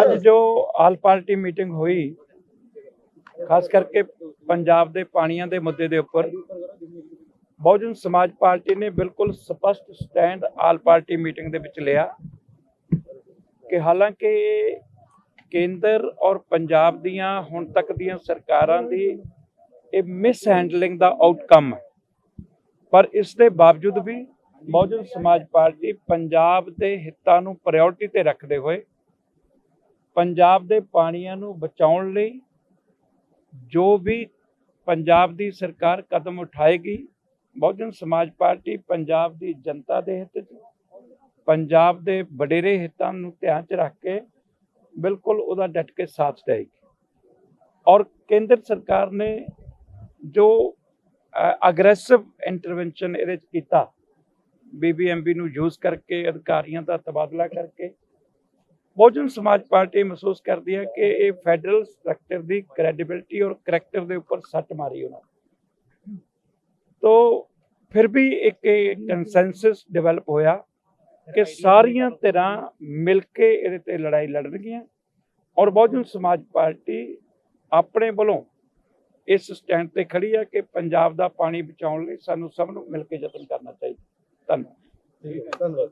ਅੱਜ ਜੋ all party meeting ਹੋਈ, ਖਾਸ ਕਰਕੇ ਪੰਜਾਬ ਦੇ ਪਾਣੀਆਂ ਦੇ ਮੁੱਦੇ ਦੇ ਉੱਪਰ, ਬਹੁਜਨ ਸਮਾਜ ਪਾਰਟੀ ਨੇ ਬਿਲਕੁਲ ਸਪਸ਼ਟ ਸਟੈਂਡ ਆਲ ਪਾਰਟੀ ਮੀਟਿੰਗ ਦੇ ਵਿੱਚ ਲਿਆ ਕਿ ਹਾਲਾਂਕਿ ਕੇਂਦਰ ਔਰ ਪੰਜਾਬ ਦੀਆਂ ਹੁਣ ਤੱਕ ਦੀਆਂ ਸਰਕਾਰਾਂ ਦੀ ਇਹ ਮਿਸ ਹੈਂਡਲਿੰਗ ਦਾ ਆਊਟਕਮ ਹੈ। ਪਰ ਇਸ ਦੇ ਬਾਵਜੂਦ ਵੀ ਬਹੁਜਨ ਸਮਾਜ ਪਾਰਟੀ ਪੰਜਾਬ ਦੇ ਹਿੱਤਾਂ ਨੂੰ ਪ੍ਰਾਇੋਰਟੀ ਤੇ ਰੱਖਦੇ ਹੋਏ ਪੰਜਾਬ ਦੇ ਪਾਣੀਆਂ ਨੂੰ ਬਚਾਉਣ ਲਈ ਜੋ ਵੀ ਪੰਜਾਬ ਦੀ ਸਰਕਾਰ ਕਦਮ ਉਠਾਏਗੀ, ਬਹੁਜਨ ਸਮਾਜ ਪਾਰਟੀ ਪੰਜਾਬ ਦੀ ਜਨਤਾ ਦੇ ਹਿੱਤ 'ਚ, ਪੰਜਾਬ ਦੇ ਵਡੇਰੇ ਹਿੱਤਾਂ ਨੂੰ ਧਿਆਨ 'ਚ ਰੱਖ ਕੇ ਬਿਲਕੁਲ ਉਹਦਾ ਡਟ ਕੇ ਸਾਥ ਦੇਏਗੀ ਔਰ ਕੇਂਦਰ ਸਰਕਾਰ ਨੇ ਜੋ ਅਗਰੈਸਿਵ ਇੰਟਰਵੈਂਸ਼ਨ ਇਹਦੇ 'ਚ ਕੀਤਾ, ਬੀਬੀਐਮਬੀ ਨੂੰ ਯੂਜ਼ ਕਰਕੇ, ਅਧਿਕਾਰੀਆਂ ਦਾ ਤਬਾਦਲਾ ਕਰਕੇ ਬਹੁਜਨ ਸਮਾਜ ਪਾਰਟੀ ਮਹਿਸੂਸ ਕਰਦੀ ਹੈ ਕਿ ਇਹ ਫੈਡਰਲ ਸਟਰਕਚਰ ਦੀ ਕ੍ਰੈਡੀਬਿਲਿਟੀ ਔਰ ਕਰੈਕਟਰ ਦੇ ਉੱਪਰ ਸੱਟ ਮਾਰੀ ਉਹਨਾਂ ਨੇ। ਫਿਰ ਵੀ ਇੱਕ ਕੰਸੈਂਸਸ ਡਿਵੈਲਪ ਹੋਇਆ ਕਿ ਸਾਰੀਆਂ ਧਿਰਾਂ ਮਿਲ ਕੇ ਇਹਦੇ ਤੇ ਲੜਾਈ ਲੜਨਗੀਆਂ ਔਰ ਬਹੁਜਨ ਸਮਾਜ ਪਾਰਟੀ ਆਪਣੇ ਵੱਲੋਂ ਇਸ ਸਟੈਂਡ ਤੇ ਖੜੀ ਹੈ ਕਿ ਪੰਜਾਬ ਦਾ ਪਾਣੀ ਬਚਾਉਣ ਲਈ ਸਾਨੂੰ ਸਭ ਨੂੰ ਮਿਲ ਕੇ ਯਤਨ ਕਰਨਾ ਚਾਹੀਦਾ। ਧੰਨਵਾਦ। ਧੰਨਵਾਦ